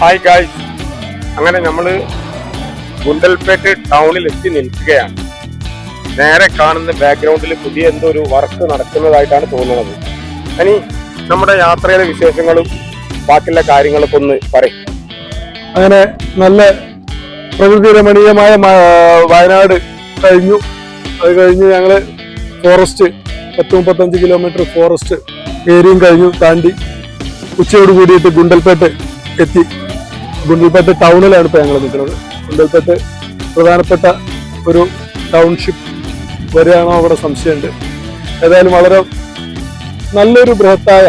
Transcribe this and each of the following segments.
Hi ഗായ് അങ്ങനെ നമ്മൾ ഗുണ്ടൽപേട്ട് ടൗണിൽ എത്തി നിൽക്കുകയാണ്. നേരെ കാണുന്ന ബാക്ക്ഗ്രൗണ്ടിൽ പുതിയ എന്തോ ഒരു വർക്ക് നടക്കുന്നതായിട്ടാണ് തോന്നുന്നത്. ഇനി നമ്മുടെ യാത്രയിലെ വിശേഷങ്ങളും ബാക്കിയുള്ള കാര്യങ്ങളൊക്കെ ഒന്ന് പറയും. അങ്ങനെ നല്ല പ്രകൃതി രമണീയമായ വയനാട് കഴിഞ്ഞു. അത് കഴിഞ്ഞ് ഞങ്ങൾ ഫോറസ്റ്റ് പത്ത് മുപ്പത്തഞ്ച് കിലോമീറ്റർ ഫോറസ്റ്റ് ഏരിയയും കഴിഞ്ഞു താണ്ടി. ഉച്ചയോട് കൂടിയിട്ട് ഗുണ്ടൽപേട്ട് എത്തി. ഗുണ്ടൽപേട്ട് ടൗണിലാണ് ഇപ്പോൾ ഞങ്ങൾ നിൽക്കുന്നത് ഗുണ്ടൽപേട്ട് പ്രധാനപ്പെട്ട ഒരു ടൗൺഷിപ്പ് വരെയാണോ അവിടെ സംശയമുണ്ട്. ഏതായാലും വളരെ നല്ലൊരു ബൃഹത്തായ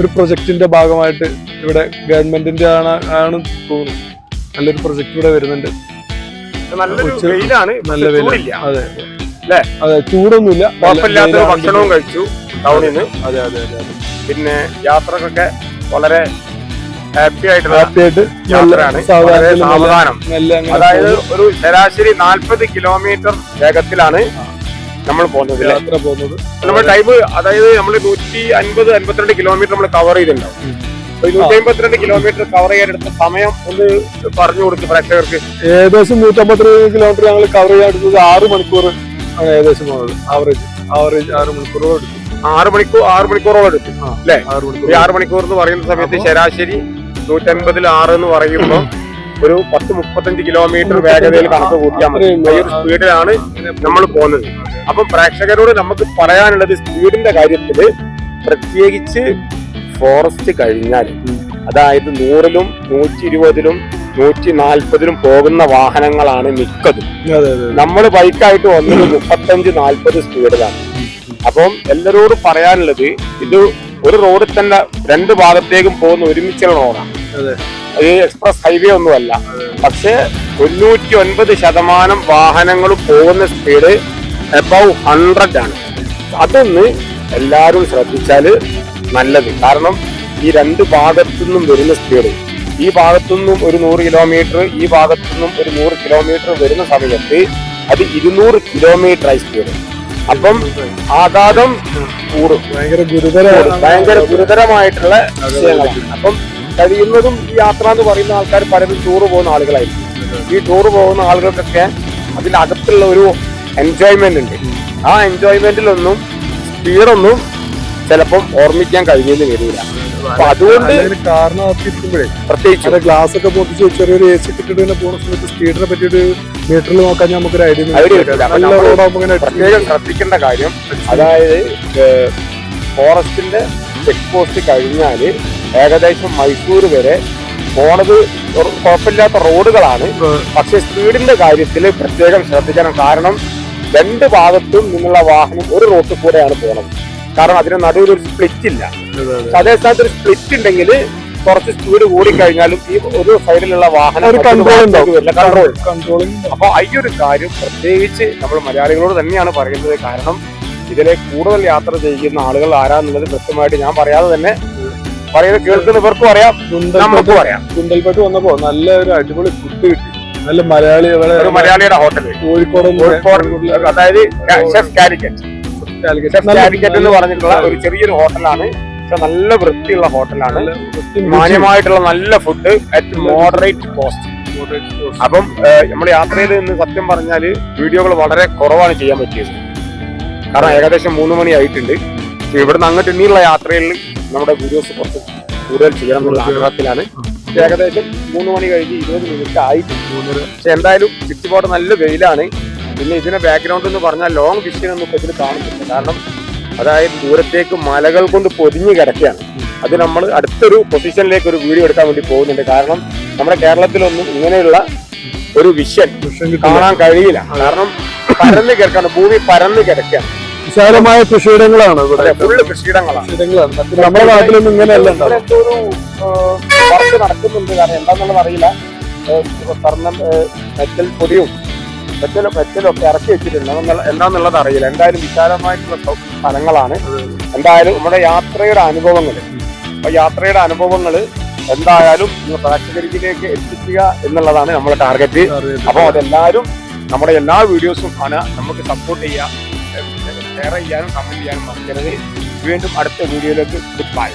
ഒരു പ്രൊജക്റ്റിന്റെ ഭാഗമായിട്ട് ഇവിടെ ഗവൺമെന്റിന്റെ ആണ് ആണ് തോന്നുന്നു. നല്ലൊരു പ്രൊജക്ട് ഇവിടെ വരുന്നുണ്ട്. വെയിലാണ് നല്ല വില അതെ? അതെ ചൂടൊന്നുമില്ല. ഭക്ഷണവും കഴിച്ചു ടൗണിൽ നിന്ന് അതെ അതെ അതെ അതെ. പിന്നെ യാത്രക്കൊക്കെ വളരെ ഹാപ്പി ആയിട്ട് സാവധാനം. അതായത് ഒരു ശരാശരി നാൽപ്പത് കിലോമീറ്റർ വേഗത്തിലാണ് നമ്മൾ പോകുന്നത് യാത്ര പോകുന്നത്. നമ്മൾ ടൈം അതായത് നമ്മൾ നൂറ്റി അൻപത് അൻപത്തിരണ്ട് കിലോമീറ്റർ നമ്മൾ കവർ ചെയ്തിട്ടുണ്ടാവും. നൂറ്റി അമ്പത്തിരണ്ട് കിലോമീറ്റർ കവർ ചെയ്യാൻ എടുത്ത സമയം ഒന്ന് പറഞ്ഞു കൊടുക്കും പ്രേക്ഷകർക്ക്. ഏകദേശം നൂറ്റമ്പത്തി കിലോമീറ്റർ ഞങ്ങൾ കവർ ചെയ്യാൻ എടുത്തത് ആറ് മണിക്കൂർ ആണ് ഏകദേശം പോകുന്നത് ആവറേജ് ആവറേജ് ആറ് മണിക്കൂറോളം എടുക്കും. ആറ് മണിക്കൂർ ആറ് മണിക്കൂറോളം എടുക്കും. അല്ലേ? ആറ് മണിക്കൂർ. എന്ന് പറയുന്ന സമയത്ത് ശരാശരി നൂറ്റൻപതിൽ ആറ് എന്ന് പറയുമ്പോൾ ഒരു പത്ത് മുപ്പത്തഞ്ച് കിലോമീറ്റർ വേഗതയിൽ കണക്ക് കൂട്ടിയാൽ മതി. ഈ ഒരു സ്പീഡിലാണ് നമ്മൾ പോകുന്നത്. അപ്പം പ്രേക്ഷകരോട് നമുക്ക് പറയാനുള്ളത് സ്പീഡിന്റെ കാര്യത്തിൽ പ്രത്യേകിച്ച് ഫോറസ്റ്റ് കഴിഞ്ഞാൽ അതായത് നൂറിലും നൂറ്റി ഇരുപതിലും നൂറ്റി നാൽപ്പതിലും പോകുന്ന വാഹനങ്ങളാണ് മിക്കതും. നമ്മൾ ബൈക്കായിട്ട് വന്നത് മുപ്പത്തഞ്ച് നാൽപ്പത് സ്പീഡിലാണ്. അപ്പം എല്ലാരോടും പറയാനുള്ളത് ഇത് ഒരു റോഡിൽ തന്നെ രണ്ട് ഭാഗത്തേക്കും പോകുന്ന ഒരുമിച്ചുള്ള റോഡാണ്. അതെ. എക്സ്പ്രസ് ഹൈവേ ഒന്നുമല്ല. പക്ഷേ തൊണ്ണൂറ്റി ഒൻപത് ശതമാനം വാഹനങ്ങൾ പോകുന്ന സ്പീഡ് എബവ് ഹൺഡ്രഡ് ആണ്. അതൊന്ന് എല്ലാവരും ശ്രദ്ധിച്ചാൽ നല്ലത്. കാരണം ഈ രണ്ട് ഭാഗത്തുനിന്നും വരുന്ന സ്പീഡ് ഈ ഭാഗത്തുനിന്നും ഒരു നൂറ് കിലോമീറ്റർ ഈ ഭാഗത്തുനിന്നും ഒരു നൂറ് കിലോമീറ്റർ വരുന്ന സമയത്ത് അത് ഇരുന്നൂറ് കിലോമീറ്റർ ആയി സ്പീഡ്. അപ്പം ആഘാതം കൂടും. ഭയങ്കര ഗുരുതരമായിട്ടുള്ള വിഷയങ്ങളാണ്. അപ്പം കഴിയുന്നതും ഈ യാത്ര എന്ന് പറയുന്ന ആൾക്കാർ പലരും ടൂറ് പോകുന്ന ആളുകളായിരിക്കും. ഈ ടൂർ പോകുന്ന ആളുകൾക്കൊക്കെ അതിന്റെ അകത്തുള്ള ഒരു എൻജോയ്മെന്റ് ഉണ്ട്. ആ എൻജോയ്മെന്റിലൊന്നും സ്പീഡൊന്നും ചിലപ്പം ഓർമ്മിക്കാൻ കഴിഞ്ഞെന്ന് വരില്ല. അപ്പൊ അതുകൊണ്ട് പ്രത്യേകിച്ച് ഗ്ലാസ് ഒക്കെ പൊട്ടിച്ച് ചെറിയൊരു എ സി ഇങ്ങനെ പോകുന്ന സമയത്ത് സ്പീഡിനെ പറ്റിയിട്ട് മീറ്ററിൽ നോക്കാൻ നമുക്കൊരു ഐഡിയ പ്രത്യേകം ശ്രദ്ധിക്കേണ്ട കാര്യം അതായത് ഫോറസ്റ്റിന്റെ ചെക്ക് പോസ്റ്റ് കഴിഞ്ഞാൽ ഏകദേശം മൈസൂർ വരെ പോണത് കുഴപ്പമില്ലാത്ത റോഡുകളാണ്. പക്ഷെ സ്പീഡിന്റെ കാര്യത്തിൽ പ്രത്യേകം ശ്രദ്ധിക്കണം. കാരണം രണ്ട് ഭാഗത്തും നിന്നുള്ള വാഹനം ഒരു റോട്ടിൽ കൂടെയാണ് പോണത്. കാരണം അതിന് നടുവിൽ ഒരു സ്പ്ലിറ്റ് ഇല്ല. അതേ സ്ഥാനത്ത് ഒരു സ്പ്ലിറ്റ് ഉണ്ടെങ്കിൽ കുറച്ച് സ്പീഡ് കൂടിക്കഴിഞ്ഞാലും ഈ ഒരു സൈഡിലുള്ള വാഹനം കൺട്രോൾ അപ്പൊ ഈ ഒരു കാര്യം പ്രത്യേകിച്ച് നമ്മൾ മലയാളികളോട് തന്നെയാണ് പറയുന്നത്. കാരണം ഇതിലെ കൂടുതൽ യാത്ര ചെയ്യുന്ന ആളുകൾ ആരാന്നുള്ളത് കൃത്യമായിട്ട് ഞാൻ പറയാതെ തന്നെ പറയുന്നത് കേൾക്കുന്ന ഇവർക്കും അറിയാം നമുക്കും അറിയാം. ഗുണ്ടൽപേട്ട് വന്നപ്പോ നല്ല ഒരു അടിപൊളി ഫുഡ് കിട്ടി. നല്ല മലയാളി ഒരു മലയാളിയുടെ ഹോട്ടൽ കോഴിക്കോട് കോഴിക്കോട് അതായത് ഷെഫ് കാലിക്കറ്റ്. ഷെഫ് കാലിക്കറ്റ് എന്ന് പറഞ്ഞിട്ടുള്ള ഒരു ചെറിയൊരു ഹോട്ടലാണ്. പക്ഷെ നല്ല വൃത്തിയുള്ള ഹോട്ടലാണ്. മാന്യമായിട്ടുള്ള നല്ല ഫുഡ് അറ്റ് മോഡറേറ്റ് കോസ്റ്റ് അപ്പം നമ്മൾ യാത്രയിൽ നിന്ന് സത്യം പറഞ്ഞാൽ വീഡിയോകൾ വളരെ കുറവാണ് ചെയ്യാൻ പറ്റിയത്. കാരണം ഏകദേശം മൂന്ന് മണി ആയിട്ടുണ്ട് ഇവിടുന്ന് അങ്ങോട്ട് ഇനിയുള്ള യാത്രയിൽ നമ്മുടെ വീഡിയോസ് കുറച്ച് കൂടുതൽ ചെയ്യണം എന്നുള്ള ആഗ്രഹത്തിലാണ്. ഏകദേശം മൂന്ന് മണി കഴിഞ്ഞ് ഇരുപത് മിനിറ്റ് ആയിട്ടുണ്ട് പക്ഷെ എന്തായാലും ചുറ്റുപാട് നല്ല വെയിലാണ്. പിന്നെ ഇതിന്റെ ബാക്ക്ഗ്രൗണ്ട് എന്ന് പറഞ്ഞാൽ ലോങ് വിഷൻ ഒന്നും ഇപ്പൊ ഇതിൽ കാണുന്നില്ല. കാരണം അതായത് ദൂരത്തേക്ക് മലകൾ കൊണ്ട് പൊതിഞ്ഞു കിടക്കുകയാണ്. അത് നമ്മൾ അടുത്തൊരു പൊസിഷനിലേക്ക് ഒരു വീഡിയോ എടുക്കാൻ വേണ്ടി പോകുന്നുണ്ട്. കാരണം നമ്മുടെ കേരളത്തിലൊന്നും ഇങ്ങനെയുള്ള ഒരു വിഷൻ കാണാൻ കഴിയില്ല. കാരണം പരന്ന് കിടക്കാണ് ഭൂമി പരന്ന് കിടക്കുകയാണ്. വിശാലമായ കൃഷിയിടങ്ങളാണ് ഇവിടെ. ഫുള്ള് കൃഷിയിടങ്ങളാണ്. മറ്റു നമ്മുടെ നാട്ടിലൊന്നും ഇങ്ങനെയല്ല വർക്ക് നടക്കുന്നുണ്ട്. കാരണം എന്താന്നുള്ളത് അറിയില്ല. സ്വർണം മെറ്റൽ പൊടിയും മെറ്റലും മെറ്റലൊക്കെ ഇറക്കി വെച്ചിട്ടുണ്ട്. എന്താണെന്നുള്ളത് എന്താന്നുള്ളത് അറിയില്ല. എന്തായാലും വിശാലമായിട്ടുള്ള സ്ഥ- സ്ഥലങ്ങളാണ്. എന്തായാലും നമ്മുടെ യാത്രയുടെ അനുഭവങ്ങൾ അപ്പൊ യാത്രയുടെ അനുഭവങ്ങൾ എന്തായാലും പ്രേക്ഷകരിലേക്ക് എത്തിക്കുക എന്നുള്ളതാണ് നമ്മുടെ ടാർഗറ്റ്. അപ്പോൾ അതെല്ലാവരും നമ്മുടെ എല്ലാ വീഡിയോസും ആണ് നമുക്ക് സപ്പോർട്ട് ചെയ്യുക. ഷെയർ ചെയ്യാനും കമന്റ് ചെയ്യാനും മറക്കരുത്. വീണ്ടും അടുത്ത വീഡിയോയിലേക്ക്. Good bye